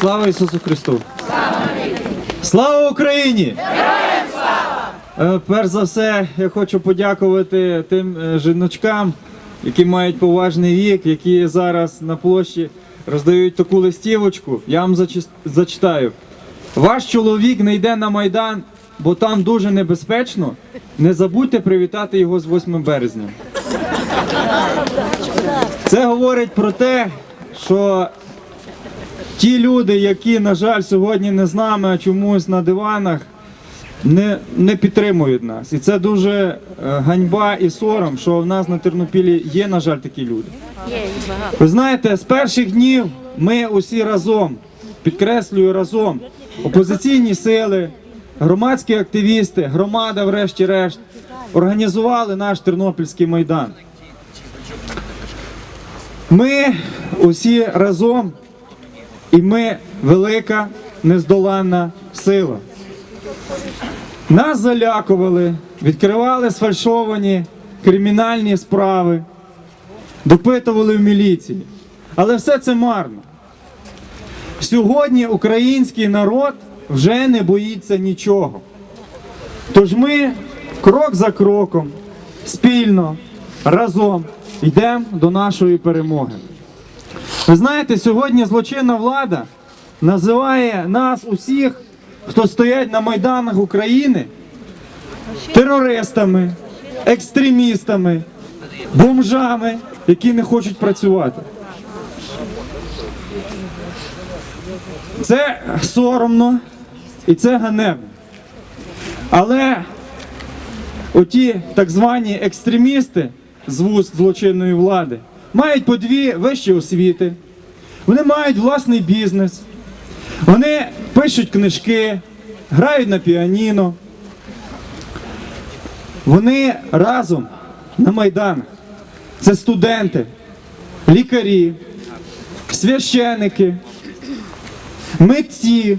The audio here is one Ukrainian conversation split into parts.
Слава Ісусу Христу! Слава Україні! Слава! Перш за все, я хочу подякувати тим е, жіночкам, які мають поважний вік, які зараз на площі роздають таку листівочку. Я вам зачитаю. Ваш чоловік не йде на Майдан, бо там дуже небезпечно. Не забудьте привітати його з 8 березня. Це говорить про те, що ті люди, які, на жаль, сьогодні не з нами, а чомусь на диванах, не, не підтримують нас. І це дуже е, ганьба і сором, що в нас на Тернопілі є, на жаль, такі люди. Ви знаєте, з перших днів ми усі разом, підкреслюю разом, опозиційні сили, громадські активісти, громада, врешті-решт, організували наш Тернопільський майдан. Ми усі разом, і ми велика нездоланна сила. Нас залякували, відкривали сфальшовані кримінальні справи, допитували в міліції. Але все це марно. Сьогодні український народ вже не боїться нічого. Тож ми крок за кроком, спільно, разом йдемо до нашої перемоги. Ви знаєте, сьогодні злочинна влада називає нас усіх, хто стоять на майданах України, терористами, екстремістами, бомжами, які не хочуть працювати. Це соромно і це ганебно. Але оті так звані екстремісти з вуст злочинної влади мають по дві вищі освіти, вони мають власний бізнес, вони пишуть книжки, грають на піаніно. Вони разом на майданах. Це студенти, лікарі, священики, митці,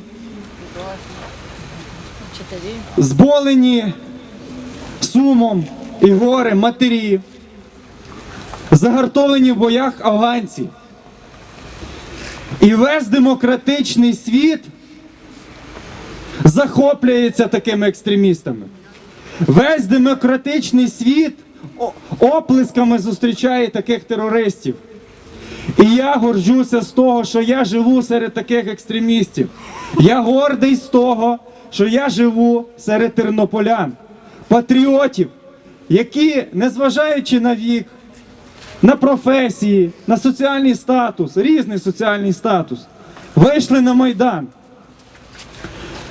зболені сумом і горем матері, загартовані в боях афганці. І весь демократичний світ захоплюється такими екстремістами. Весь демократичний світ оплесками зустрічає таких терористів. І я горджуся з того, що я живу серед таких екстремістів. Я гордий з того, що я живу серед тернополян, патріотів, які, незважаючи на вік, на професії, на соціальний статус, різний соціальний статус, вийшли на Майдан,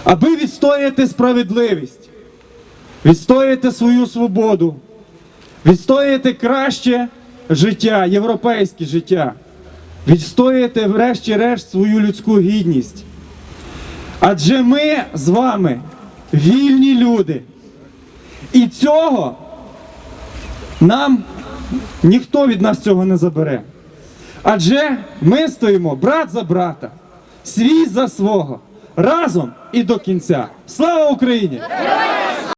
аби відстояти справедливість, відстояти свою свободу, відстояти краще життя, європейське життя, відстояти, врешті-решт, свою людську гідність. Адже ми з вами вільні люди. І цього нам ніхто від нас цього не забере. Адже ми стоїмо брат за брата, свій за свого, разом і до кінця. Слава Україні!